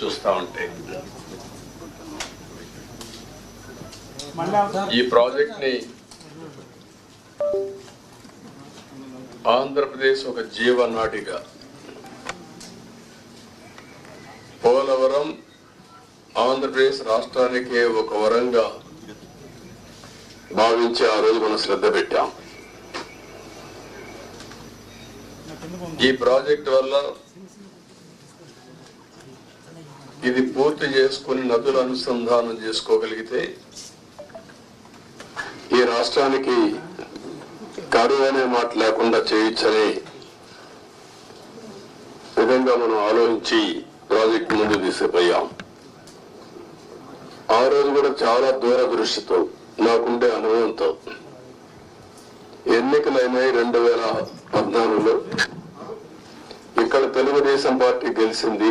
చూస్తా ఉంటే. ఈ ప్రాజెక్ట్ని ఆంధ్రప్రదేశ్ ఒక జీవనాడిగా. పోలవరం ఆంధ్రప్రదేశ్ రాష్ట్రానికి ఒక వరంగా భావించి ఆ రోజు మనం శ్రద్ధ పెట్టాం. ఈ ప్రాజెక్ట్ వల్ల ఇది పూర్తి చేసుకుని నదుల అనుసంధానం చేసుకోగలిగితే ఈ రాష్ట్రానికి కరువు అనే మాట లేకుండా చేయొచ్చని విధంగా మనం ఆలోచించి ప్రాజెక్ట్ ముందు తీసుకుపోయాం. ఆ రోజు కూడా చాలా దూరదృష్టితో నాకుండే అనుభవంతో ఎన్నికలైనాయి రెండు వేల పద్నాలుగులో. ఇక్కడ తెలుగుదేశం పార్టీ గెలిచింది.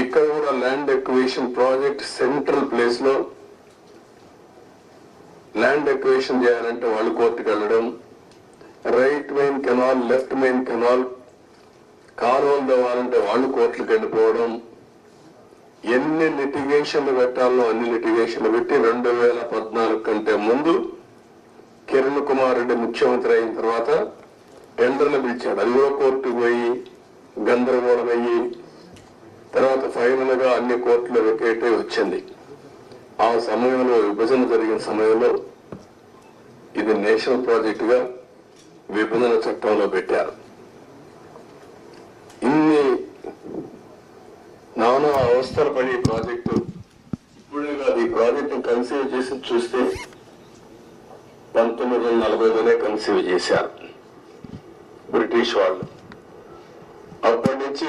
ఇక్కడ కూడా ల్యాండ్ ఎక్వేషన్ ప్రాజెక్ట్ సెంట్రల్ ప్లేస్లో ల్యాండ్ ఎక్వేషన్ చేయాలంటే వాళ్ళు కోర్టుకు వెళ్ళడం. Right main canal left main canal కాలువలు తవ్వాలంటే వాళ్ళు కోర్టులకు వెళ్ళిపోవడం. ఎన్ని లిటిగేషన్లు పెట్టాలో అన్ని లిటిగేషన్లు పెట్టి రెండు వేల పద్నాలుగు కంటే ముందు కిరణ్ కుమార్ రెడ్డి ముఖ్యమంత్రి అయిన తర్వాత టెండర్లు పిలిచాడు. అల్లో కోర్టుకు పోయి గందరగోళమయ్యి తర్వాత ఫైనల్గా అన్ని కోర్టుల వెకేట్ వచ్చింది. ఆ సమయంలో విభజన జరిగిన సమయంలో ఇది నేషనల్ ప్రాజెక్ట్గా విభజన చట్టంలో పెట్టారు. ఇన్ని నానా అవస్థలు పడి ప్రాజెక్టు ఇప్పుడే కాదు ఈ ప్రాజెక్టు కన్సీవ్ చేసి చూస్తే పంతొమ్మిది వందల నలభైలోనే కన్సీవ్ చేశారు బ్రిటిష్ వాళ్ళు. అప్పటి నుంచి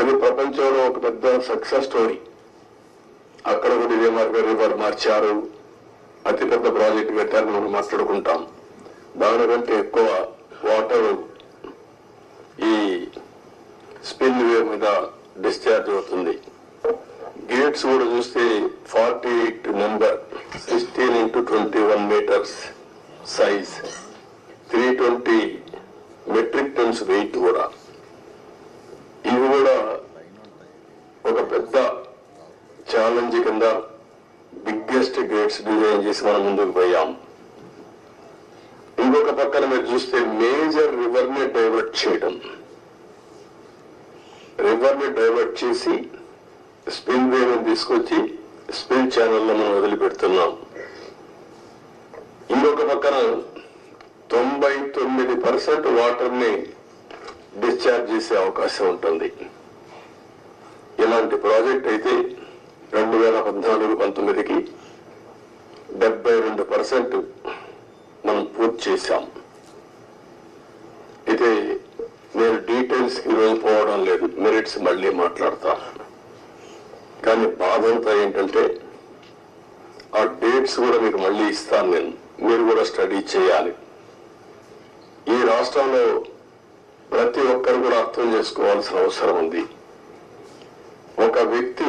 అది ప్రపంచంలో ఒక పెద్ద సక్సెస్ స్టోరీ అక్కడ కూడా ఇదే మార్గ రివర్ మార్చారు. అతిపెద్ద ప్రాజెక్ట్ పెట్టారు మనం మాట్లాడుకుంటాం. దానికంటే ఎక్కువ వాటర్ ఈ స్పిల్ వే మీద డిశ్చార్జ్ అవుతుంది. గేట్స్ కూడా చూస్తే forty eight number sixteen into twenty one metres size three twenty metric tons weight కూడా. ఇవి కూడా ఒక పెద్ద ఛాలెంజ్ కింద బిగ్గెస్ట్ చేసి మనం ముందుకు పోయాం. ఇంకొక పక్కన మీరు చూస్తే మేజర్ రివర్ని డైవర్ట్ చేయడం. రివర్ని డైవర్ట్ చేసి స్పిల్ వేని తీసుకొచ్చి స్పిల్ ఛానల్లో మనం వదిలిపెడుతున్నాం. ఇంకొక పక్కన తొంభై తొమ్మిది పర్సెంట్ వాటర్ని డిశ్చార్జ్ చేసే అవకాశం ఉంటుంది. ఇలాంటి ప్రాజెక్ట్ అయితే రెండు వేల పద్నాలుగు పంతొమ్మిదికి డెబ్బై రెండు పర్సెంట్ మనం పూర్తి చేశాం. అయితే నేను డీటెయిల్స్ ఈరోజు పోవడం లేదు. మెరిట్స్ మళ్ళీ మాట్లాడతాను కానీ బాధ అంతా ఏంటంటే ఆ డేట్స్ కూడా మీకు మళ్ళీ ఇస్తాను నేను. మీరు కూడా స్టడీ చేయాలి. ఈ రాష్ట్రంలో ప్రతి ఒక్కరు కూడా అర్థం చేసుకోవాల్సిన అవసరం ఉంది. ఒక వ్యక్తి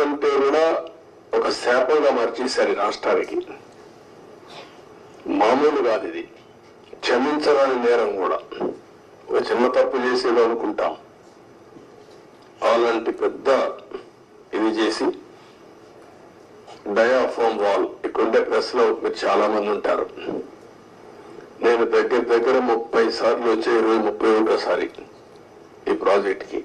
కంటే కూడా ఒక శాపంగా మార్చేశారు రాష్ట్రానికి. మామూలు కాదు ఇది. క్షమించరాని నేరం కూడా. ఒక చిన్న తప్పు చేసేది అనుకుంటాం. అలాంటి పెద్ద ఇది చేసి డయాఫామ్ వాల్. ఇక్కడే ప్రెస్లో మీరు చాలా మంది ఉంటారు. నేను దగ్గర దగ్గర ముప్పై సార్లు వచ్చే ఇరవై ముప్పై ఒకటోసారి ఈ ప్రాజెక్ట్కి.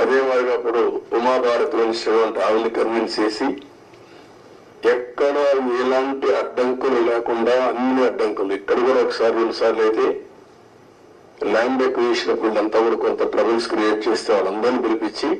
అదే మాదిరిగా అప్పుడు ఉమాభారతిలోని మినిస్టర్ ఆవిని కన్విన్స్ చేసి ఎక్కడ ఎలాంటి అడ్డంకులు లేకుండా అన్ని అడ్డంకులు ఇక్కడ కూడా ఒకసారి రెండుసార్లు అయితే ల్యాండ్ ఎక్విజిషన్ వీళ్ళంతా కూడా కొంత ట్రబుల్స్ క్రియేట్ చేస్తే వాళ్ళందరినీ పిలిపించి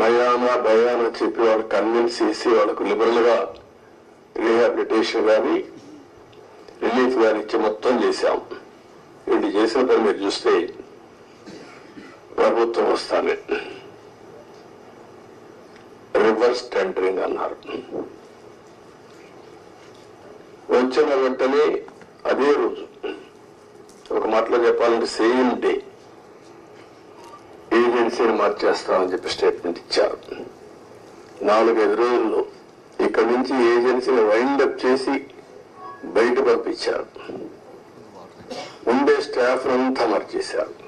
నయానా భయానా చెప్పి వాళ్ళు కన్విన్స్ చేసి వాళ్ళకు లిబరల్గా రీహాబిలిటేషన్ కానీ రిలీఫ్ కానీ ఇచ్చి మొత్తం చేశాం. ఇది చేసిన పని మీరు చూస్తే ప్రభుత్వం వస్తానే రివర్స్ టెండరింగ్ అన్నారు. వచ్చిన వెంటనే అదే రోజు ఒక మాటలో చెప్పాలంటే సేమ్ డే ఏజెన్సీని మార్చేస్తామని చెప్పి స్టేట్మెంట్ ఇచ్చారు. నాలుగైదు రోజుల్లో ఇక్కడి నుంచి ఏజెన్సీని వైండప్ చేసి బయట పంపించారు. ఉండే స్టాఫ్ అంతా మార్చేశారు.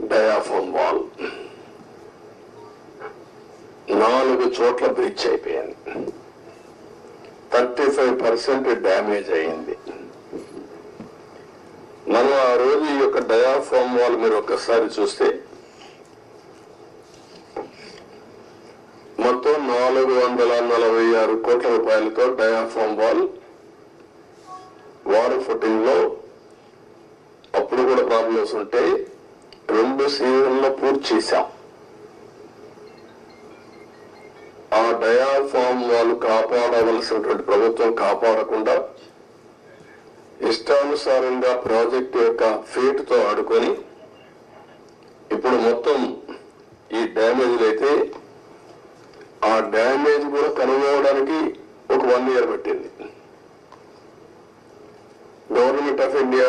డయాఫోన్ వాల్. నాలుగు చోట్ల బ్రిడ్జ్ అయిపోయింది థర్టీ ఫైవ్ పర్సెంట్ డ్యామేజ్ అయింది. మనం ఆ రోజు ఈ యొక్క డయాఫామ్ వాల్ మీరు ఒక్కసారి చూస్తే మొత్తం నాలుగు వందల నలభై ఆరు కోట్ల రూపాయలతో డయాఫామ్ వాల్ వాటర్ ఫుటింగ్లో అప్పుడు కూడా ప్రాబ్లమ్స్ ఉంటే రెండు సీజన్లో పూర్తి చేశాం. ఆ డయాఫామ్ వాళ్ళు కాపాడవలసినటువంటి ప్రభుత్వం కాపాడకుండా ఇష్టానుసారంగా ప్రాజెక్టు యొక్క ఫేట్తో ఆడుకొని ఇప్పుడు మొత్తం ఈ డ్యామేజ్లు అయితే ఆ డ్యామేజ్ కూడా కనుగొనడానికి ఒక వన్ ఇయర్ పట్టింది. గవర్నమెంట్ ఆఫ్ ఇండియా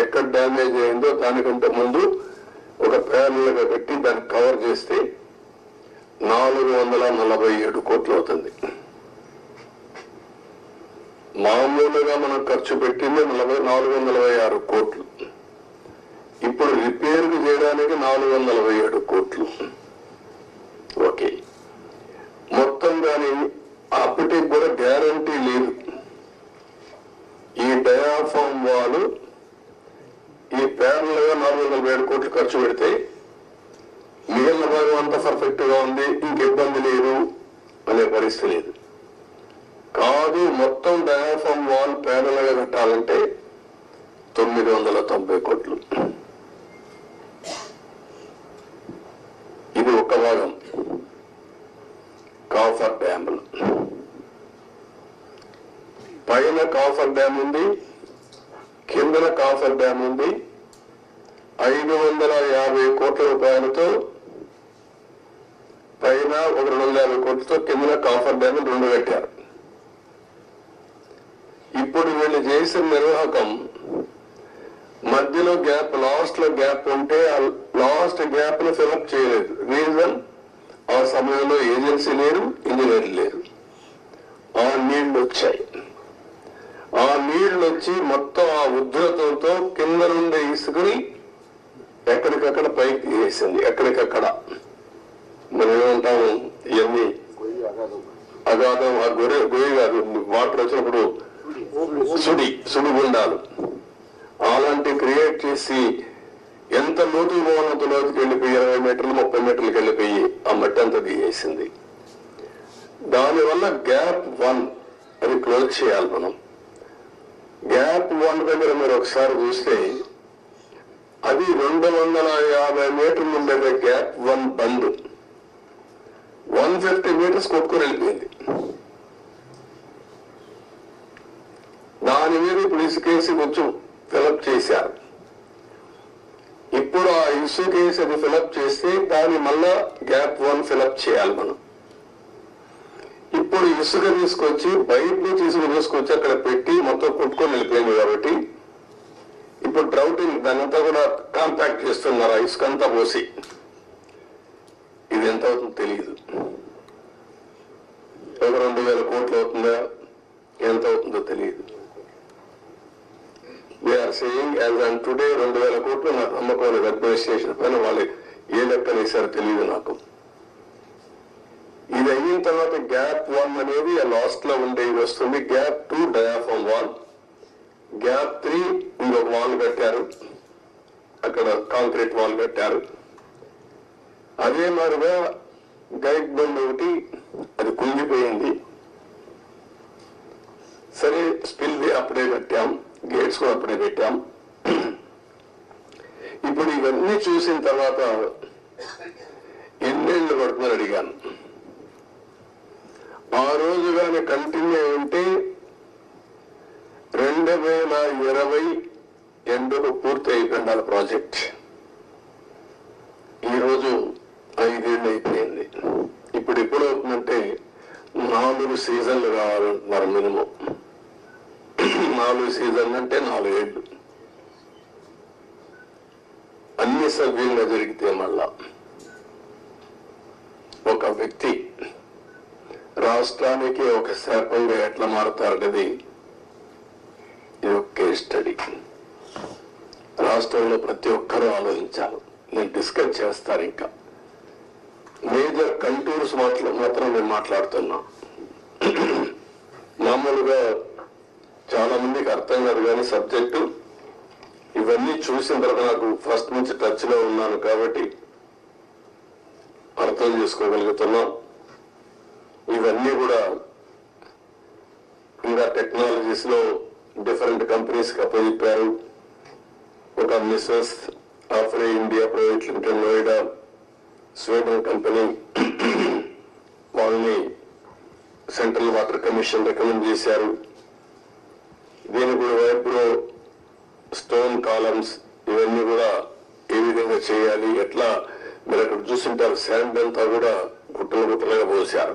ఎక్కడ డ్యామేజ్ అయిందో దానికంటే ముందు ఒక ప్యానల్గా పెట్టి దాన్ని కవర్ చేస్తే నాలుగు వందల నలభై ఏడు కోట్లు అవుతుంది. మామూలుగా మనం ఖర్చు పెట్టింది నలభై నాలుగు వందల ఆరు కోట్లు. ఇప్పుడు రిపేర్ చేయడానికి నాలుగు వందల ఏడు కోట్లు. ఓకే. మొత్తం దాని అప్పటికి కూడా గ్యారంటీ లేదు. ఈ డయాఫామ్ వాళ్ళు ఈ ప్యారల్గా నాలుగు వందల ఏడు కోట్లు ఖర్చు పెడితే మిగిలిన భాగం అంతా పర్ఫెక్ట్గా ఉంది ఇంక ఇబ్బంది లేదు అనే పరిస్థితి లేదు. కాదు మొత్తం డయాఫామ్ వాల్ ప్యానల్గా కట్టాలంటే తొమ్మిది వందల తొంభై కోట్లు. ఇది ఒక భాగం. కాఫర్ డ్యాములు. పైన కాఫర్ డ్యామ్ ఉంది కిందన డ్యామ్ ఉంది ఐదు వందల యాభై కోట్ల రూపాయలతో పైన ఒక రెండు వందల యాభై కోట్లతో కిందన కాఫర్ డ్యామ్ రెండు కట్టారు. ఇప్పుడు వీళ్ళు చేసిన నిర్వాహకం మధ్యలో గ్యాప్ లాస్ట్లో గ్యాప్ ఉంటే ఆ లాస్ట్ గ్యాప్ను ఫిలప్ చేయలేదు. రీజన్ ఆ సమయంలో ఏజెన్సీ లేరు ఇంజనీర్ లేరు. ఆ నీళ్ళు వచ్చాయి. ఆ నీళ్ళు వచ్చి మొత్తం ఆ ఉధృతంతో కింద నుండి ఇసుకుని ఎక్కడికక్కడ పైకి వేసింది. ఎక్కడికక్కడ? మనం ఏమంటాము ఇవన్నీ అగాధం ఆ గొర్రె గొయ్యి కాదు. వాటర్ వచ్చినప్పుడు సుడి సుడిగుండాలు. అలాంటి క్రియేట్ చేసి ఎంత లోతు పోనంత లోతుకి వెళ్ళిపోయి ఇరవై మీటర్లు ముప్పై మీటర్లకు వెళ్ళిపోయి ఆ మట్టి అంతా దిగేసింది. దానివల్ల గ్యాప్ వన్ అది క్లోజ్ చేయాలి మనం. గ్యాప్ వన్ దగ్గర మీరు ఒకసారి చూస్తే అది రెండు వందల యాభై మీటర్లు ఉండేది గ్యాప్ వన్ బంద్. వన్ ఫిఫ్టీ మీటర్స్ కొట్టుకుని వెళ్ళిపోయింది. దాని మీద ఇప్పుడు ఇసుకేసి కొంచెం ఫిలప్ చేశారు. ఇప్పుడు ఆ ఇసుకేసి అది ఫిలప్ చేస్తే దాన్ని మళ్ళా గ్యాప్ వన్ ఫిలప్ చేయాలి మనం. ఇప్పుడు ఇసుక తీసుకొచ్చి బయట నుంచి ఇసుక తీసుకొచ్చి అక్కడ పెట్టి మొత్తం కొట్టుకొని వెళ్ళిపోయింది కాబట్టి ఇప్పుడు డ్రౌటింగ్ దానంతా కూడా కాంపాక్ట్ చేస్తున్నారు ఆ ఇసుక అంతా పోసి. ఇది ఎంత అవుతుందో తెలియదు ఒక రెండు వేల కోట్లు అవుతుందా ఎంత అవుతుందో తెలియదు we are saying as and today రెండు వేల కోట్లు నాకు నమ్మకం అడ్మినిస్ట్రేషన్ పైన వాళ్ళు ఏ లెక్కలు వేశారో తెలియదు నాకు. ఇది అయిన తర్వాత గ్యాప్ వన్ అనేది లాస్ట్లో ఉండేది వస్తుంది. Gap two diaphragm wall gap three ఇంకొక వాల్ కట్టారు. అక్కడ కాంక్రీట్ వాల్ కట్టారు. అదే మాదిరిగా గైడ్ బండ్ ఒకటి అది కుంగిపోయింది. సరే స్పిల్ అప్పుడే పెట్టాం గేట్స్ కూడా అప్పుడే పెట్టాం ఇప్పుడు ఇవన్నీ చూసిన తర్వాత ఎన్నేళ్ళు పడుతుందని అడిగాను. ఆ రోజు కానీ కంటిన్యూ ఉంటే రెండు వేల ఇరవై ఎండుకు పూర్తి అయిపోయింది ప్రాజెక్ట్ ఈరోజు ఐదేళ్ళు అయిపోయింది. ఇప్పుడు ఎప్పుడు అవుతుందంటే నాలుగు సీజన్లు కావాలంటున్నారు మినిమం. నాలుగు సీజన్లు అంటే నాలుగేళ్ళు. అన్ని సభ్యులుగా జరిగితే మళ్ళా ఒక వ్యక్తి రాష్ట్రానికి ఒక శాపంగా ఎట్లా మారుతారనేది ఇది ఒక కేస్ స్టడీ రాష్ట్రంలో ప్రతి ఒక్కరూ ఆలోచించాలి. నేను డిస్కస్ చేస్తాను ఇంకా. మేజర్ కంటూర్స్ మాట్లా మాత్రం నేను మాట్లాడుతున్నా. మామూలుగా చాలా మందికి అర్థం కాదు కానీ సబ్జెక్టు ఇవన్నీ చూసిన తర్వాత నాకు ఫస్ట్ నుంచి టచ్లో ఉన్నాను కాబట్టి అర్థం చేసుకోగలుగుతున్నాం. ఇవన్నీ కూడా ఇంకా టెక్నాలజీస్లో డిఫరెంట్ కంపెనీస్కి అప్పచెప్పారు ఒక Messrs Afry India private limited Noida Sweden company వాళ్ళని సెంట్రల్ వాటర్ కమిషన్ రికమెండ్ చేశారు. దీనికి కూడా వైబ్రో స్టోన్ కాలమ్స్ ఇవన్నీ కూడా ఏ విధంగా చేయాలి ఎట్లా మీరు అక్కడ చూసింటారు శాండ్ అంతా కూడా గుట్టలు గుట్టలుగా పోసారు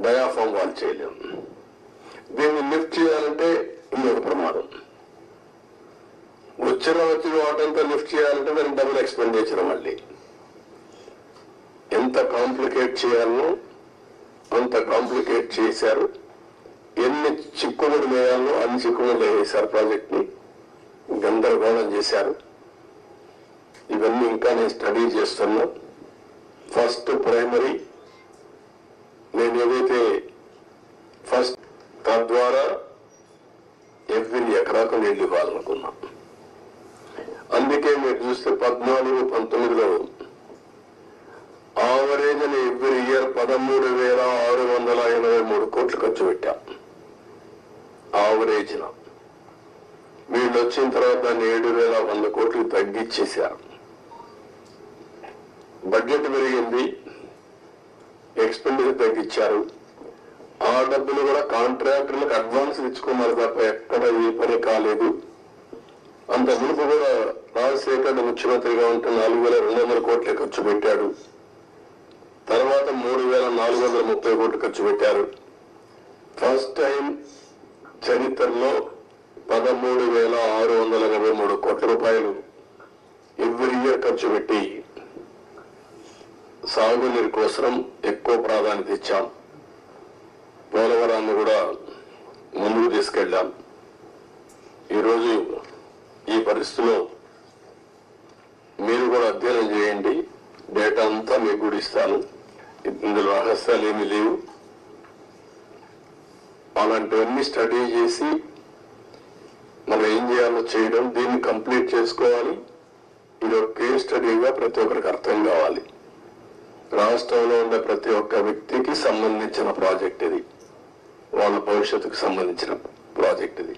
డయాఫామ్ వాళ్ళు చేయలేం. దీన్ని లిఫ్ట్ చేయాలంటే ఇంకొక ప్రమాదం. వచ్చిన వచ్చిన వాటంతా లిఫ్ట్ చేయాలంటే దానికి డబుల్ ఎక్స్పెండిచర్ మళ్ళీ. ఎంత కాంప్లికేట్ చేయాలనో అంత కాంప్లికేట్ చేశారు. ఎన్ని చిక్కుముడి వేయాలో అన్ని చిక్కుముడి వేసారు ప్రాజెక్ట్ని గందరగోళం చేశారు. ఇవన్నీ ఇంకా నేను స్టడీ చేస్తున్నా. ఫస్ట్ ప్రైమరీ నేను ఏదైతే ఫస్ట్ తద్వారా ఎవ్రీ ఎకరాకు నీళ్ళు ఇవ్వాలనుకున్నా. అందుకే మీరు చూస్తే పద్నాలుగు పంతొమ్మిదిలో ఆవరేజ్ అని ఎవ్రీ ఇయర్ పదమూడు వేల ఆరు వందల ఎనభై మూడు కోట్లు ఖర్చు పెట్టాం. ఆవరేజ్న వీళ్ళు వచ్చిన తర్వాత దాన్ని ఏడు వేల వంద కోట్లు తగ్గించేశారు బడ్జెట్ పెరిగింది. ఎక్స్పెండిచర్ తగ్గించారు. ఆ డబ్బులు కూడా కాంట్రాక్టర్లకు అడ్వాన్స్ ఇచ్చుకున్నారు తప్ప ఎక్కడ ఏ పని కాలేదు. అంత మునుపు కూడా రాజశేఖర్ ముఖ్యమంత్రిగా ఉంటే నాలుగు వేల రెండు వందల కోట్లు ఖర్చు పెట్టాడు. తర్వాత మూడు వేల నాలుగు వందల ముప్పై కోట్లు ఖర్చు పెట్టారు. ఫస్ట్ టైం చరిత్రలో పదమూడు వేల ఆరు వందల ఎనభై మూడు కోట్ల రూపాయలు ఎవ్రీ ఇయర్ ఖర్చు పెట్టి సాగునీరు కోసం ఎక్కువ ప్రాధాన్యత ఇచ్చాం. పోలవరాన్ని కూడా ముందుకు తీసుకెళ్ళాం. ఈరోజు ఈ పరిస్థితిలో మీరు కూడా అధ్యయనం చేయండి. డేటా అంతా మీకు కూడా ఇస్తాను. ఇందులో రహస్యాలు ఏమీ లేవు. అలాంటివన్నీ స్టడీ చేసి మనం ఏం చేయాలో చేయడం దీన్ని కంప్లీట్ చేసుకోవాలి. ఇది ఒక కేస్ స్టడీగా ప్రతి ఒక్కరికి అర్థం కావాలి. రాష్ట్రంలో ఉండే ప్రతి ఒక్క వ్యక్తికి సంబంధించిన ప్రాజెక్ట్ ఇది. వాళ్ళ భవిష్యత్తుకు సంబంధించిన ప్రాజెక్ట్ ఇది.